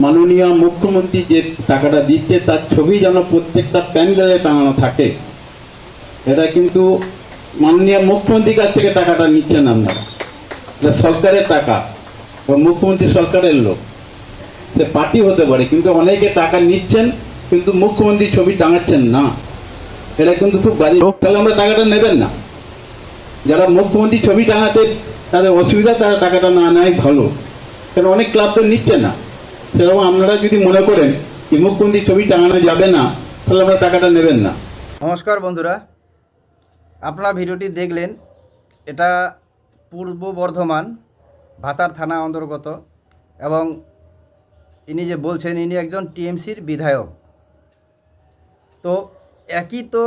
মাননীয় মুখ্যমন্ত্রী যে টাকাটা দিচ্ছে, তার ছবি যেন প্রত্যেকটা প্যান্ডেলে টাঙানো থাকে। এটা কিন্তু মাননীয় মুখ্যমন্ত্রীর কাছ থেকে টাকাটা নিচ্ছেন আপনারা। এটা সরকারের টাকা, বা মুখ্যমন্ত্রী সরকারের লোক। সে পার্টি হতে পারে, কিন্তু অনেকে টাকা নিচ্ছেন, কিন্তু মুখ্যমন্ত্রী ছবি টাঙাচ্ছেন না। এটা কিন্তু খুব বাজে। তাহলে আমরা টাকাটা নেবেন না। যারা মুখ্যমন্ত্রী ছবি টাঙাতে তাদের অসুবিধা, তারা টাকাটা না নেয় ভালো। কারণ অনেক ক্লাব তো নিচ্ছে না। সেরকম আপনারা যদি মনে করেন যে মুখ্যমন্ত্রী ছবি টাঙানো যাবে না, তাহলে আমরা টাকাটা নেবেন না। নমস্কার বন্ধুরা। আপনারা ভিডিওটি দেখলেন, এটা পূর্ব বর্ধমান, ভাতার থানা অন্তর্গত, এবং ইনি যে বলছেন, ইনি একজন টিএমসির বিধায়ক। তো একই তো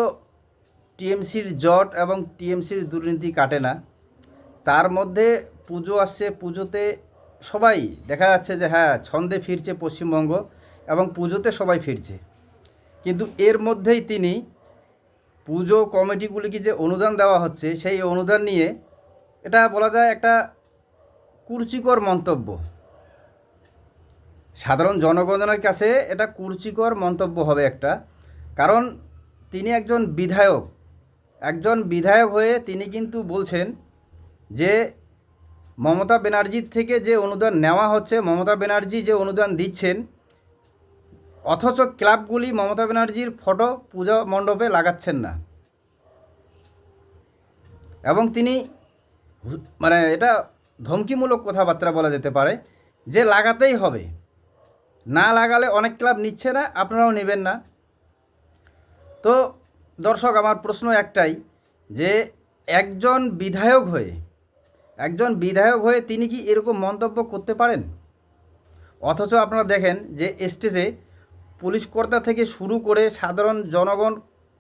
টিএমসির জট এবং টিএমসির দুর্নীতি কাটে না। তার মধ্যে পুজো আসছে, পুজোতে সবাই দেখা যাচ্ছে যে হ্যাঁ ছন্দে ফিরছে পশ্চিমবঙ্গ এবং পুজোতে সবাই ফিরছে। কিন্তু এর মধ্যেই তিনি পুজো কমিটিগুলিকে যে অনুদান দেওয়া হচ্ছে, সেই অনুদান নিয়ে এটা বলা যায় একটা কুরুচিকর মন্তব্য। সাধারণ জনগণের কাছে এটা কুরুচিকর মন্তব্য হবে একটা। কারণ তিনি একজন বিধায়ক। একজন বিধায়ক হয়ে তিনি কিন্তু বলছেন যে মমতা ব্যানার্জির থেকে যে অনুদান নেওয়া হচ্ছে, মমতা ব্যানার্জি যে অনুদান দিচ্ছেন, অথচ ক্লাবগুলি মমতা ব্যানার্জির ফটো পূজা মণ্ডপে লাগাচ্ছেন না। এবং তিনি মানে এটা ধমকিমূলক কথাবার্তা বলা যেতে পারে যে লাগাতেই হবে। না লাগালে অনেক ক্লাব নিচ্ছে না, আপনারাও নেবেন না। তো দর্শক, আমার প্রশ্ন একটাই যে একজন বিধায়ক হয়ে একজন বিধায়ক হয়ে তিনি কি এরকম মন্তব্য করতে পারেন? অথচ আপনারা দেখেন যে স্টেজে পুলিশ কর্তা থেকে শুরু করে সাধারণ জনগণ,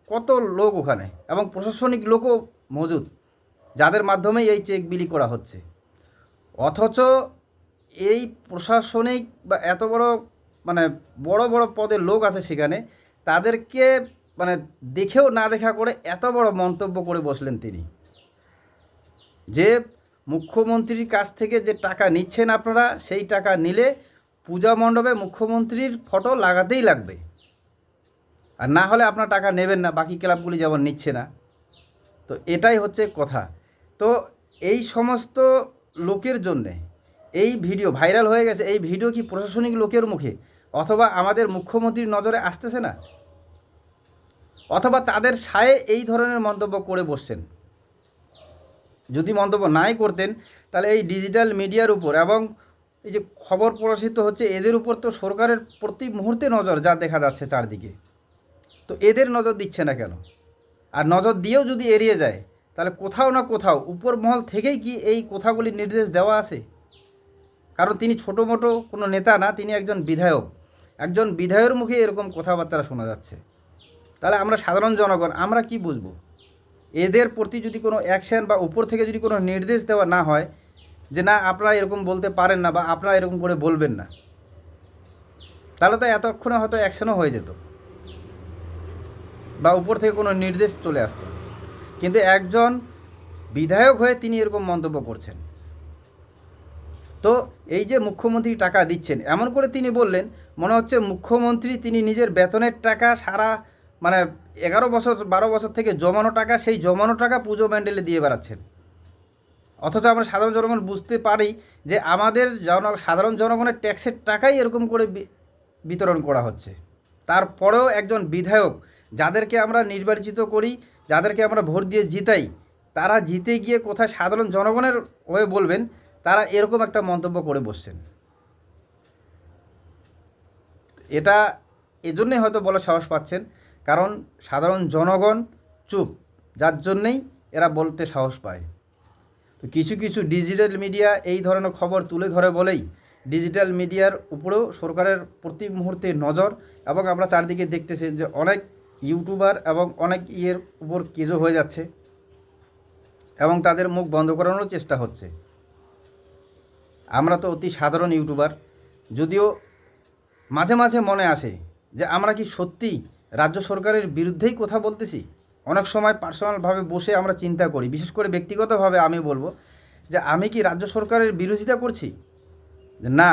কত লোক ওখানে এবং প্রশাসনিক লোকও মজুদ, যাদের মাধ্যমে এই চেক বিলি করা হচ্ছে। অথচ এই প্রশাসনিক বা এত বড় মানে বড় বড় পদের লোক আছে সেখানে, তাদেরকে মানে দেখেও না দেখা করে এত বড় মন্তব্য করে বসলেন তিনি। যে মুখ্যমন্ত্রীর কাছ থেকে যে টাকা নিচ্ছেন আপনারা, সেই টাকা নিলে পূজা মণ্ডপে মুখ্যমন্ত্রীর ফটো লাগাতেই লাগবে। আর না হলে আপনার টাকা নেবেন না, বাকি ক্লাবগুলি যেমন নিচ্ছে না। তো এটাই হচ্ছে কথা। তো এই সমস্ত লোকের জন্যে এই ভিডিও ভাইরাল হয়ে গেছে, এই ভিডিও কি প্রশাসনিক লোকের মুখে? অথবা আমাদের মুখ্যমন্ত্রীর নজরে আসতেছে না? অথবা তাদের সায়ে এই ধরনের মন্তব্য করে বসছেন? যদি মন্তব্য নাই করতেন, তাহলে এই ডিজিটাল মিডিয়ার উপর এবং এই যে খবর প্রকাশিত হচ্ছে, এদের উপর তো সরকারের প্রতি মুহূর্তে নজর যা দেখা যাচ্ছে চারদিকে। তো এদের নজর দিচ্ছে না কেন? আর নজর দিয়েও যদি এড়িয়ে যায়, তাহলে কোথাও না কোথাও উপর মহল থেকেই কি এই কথাগুলির নির্দেশ দেওয়া আছে? কারণ তিনি ছোটো মোটো কোনো নেতা না, তিনি একজন বিধায়ক। একজন বিধায়কের মুখে এরকম কথাবার্তা শোনা যাচ্ছে। তাহলে আমরা সাধারণ জনগণ, আমরা কি বুঝব? এদের প্রতি যদি কোনো অ্যাকশন বা উপর থেকে যদি কোনো নির্দেশ দেওয়া না হয়, যে না, আপনারা এরকম বলতে পারেন না বা আপনারা এরকম করে বলবেন না, তাহলে তো এতক্ষণে হয়তো অ্যাকশনও হয়ে যেত। বা উপর থেকে কোনো নির্দেশ চলে আসতো। কিন্তু একজন বিধায়ক হয়ে তিনি এরকম মন্তব্য করছেন। তো এই যে মুখ্যমন্ত্রী টাকা দিচ্ছেন, এমন করে তিনি বললেন, মনে হচ্ছে মুখ্যমন্ত্রী তিনি নিজের বেতনের টাকা সারা মানে এগারো বছর, বারো বছর থেকে জমানো টাকা, সেই জমানো টাকা পুজো প্যান্ডেলে দিয়ে বেড়াচ্ছেন। অথচ আমরা সাধারণ জনগণ বুঝতে পারি যে আমাদের জন, সাধারণ জনগণের ট্যাক্সের টাকাই এরকম করে বিতরণ করা হচ্ছে। তারপরেও একজন বিধায়ক যাদেরকে আমরা নির্বাচিত করি, যাদেরকে আমরা ভোট দিয়ে জিতাই, তারা জিতে গিয়ে কোথায় সাধারণ জনগণের হয়ে বলবেন, তারা এরকম একটা মন্তব্য করে বসছেন। এটা এজন্যই হয়তো বলার সাহস পাচ্ছেন কারণ সাধারণ জনগণ চুপ, যার জন্যেই এরা বলতে সাহস পায়। তো কিছু কিছু ডিজিটাল মিডিয়া এই ধরনের খবর তুলে ধরে বলেই ডিজিটাল মিডিয়ার উপরেও সরকারের প্রতি মুহূর্তে নজর এবং আমরা চারদিকে দেখতেছি যে অনেক ইউটিউবার এবং অনেক ইয়ের উপর কেজো হয়ে যাচ্ছে এবং তাদের মুখ বন্ধ করানোর চেষ্টা হচ্ছে। আমরা তো অতি সাধারণ ইউটিউবার, যদিও মাঝে মাঝে মনে আসে যে আমরা কি সত্যি রাজ্য সরকারের বিরুদ্ধেই কথা বলতেছি। অনেক সময় পার্সোনালভাবে বসে আমরা চিন্তা করি। বিশেষ করে ব্যক্তিগতভাবে আমি বলব যে আমি কি রাজ্য সরকারের বিরোধিতা করছি? না,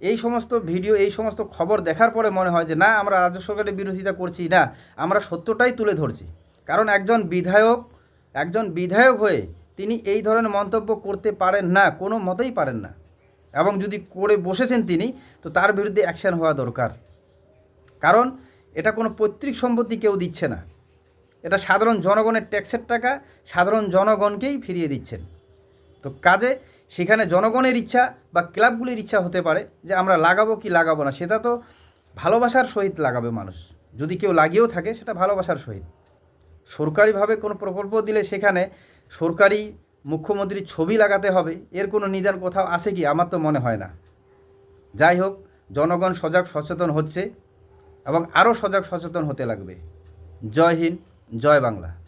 এই সমস্ত ভিডিও, এই সমস্ত খবর দেখার পরে মনে হয় যে না, আমরা রাজ্য সরকারের বিরোধিতা করছি, না, আমরা সত্যটাই তুলে ধরছি। কারণ একজন বিধায়ক একজন বিধায়ক হয়ে তিনি এই ধরনের মন্তব্য করতে পারেন না, কোনো মতেই পারেন না। এবং যদি করে বসেছেন তিনি, তো তার বিরুদ্ধে অ্যাকশন হওয়া দরকার। কারণ এটা কোনো পৈতৃক সম্পত্তি কেউ দিচ্ছে না। এটা সাধারণ জনগণের ট্যাক্সের টাকা, সাধারণ জনগণকেই ফিরিয়ে দিচ্ছেন। তো কাজে সেখানে জনগণের ইচ্ছা বা ক্লাবগুলির ইচ্ছা হতে পারে যে আমরা লাগাবো কি লাগাবো না, সেটা তো ভালোবাসার সহিত লাগাবে মানুষ। যদি কেউ লাগিয়েও থাকে, সেটা ভালোবাসার সহিত। সরকারিভাবে কোনো প্রকল্প দিলে সেখানে সরকারি মুখ্যমন্ত্রীর ছবি লাগাতে হবে, এর কোনো নিদান কোথাও আছে কি? আমার তো মনে হয় না। যাই হোক, জনগণ সজাগ সচেতন হচ্ছে। এবং আরও সজাগ সচেতন হতে লাগবে। জয় হিন্দ জয় বাংলা।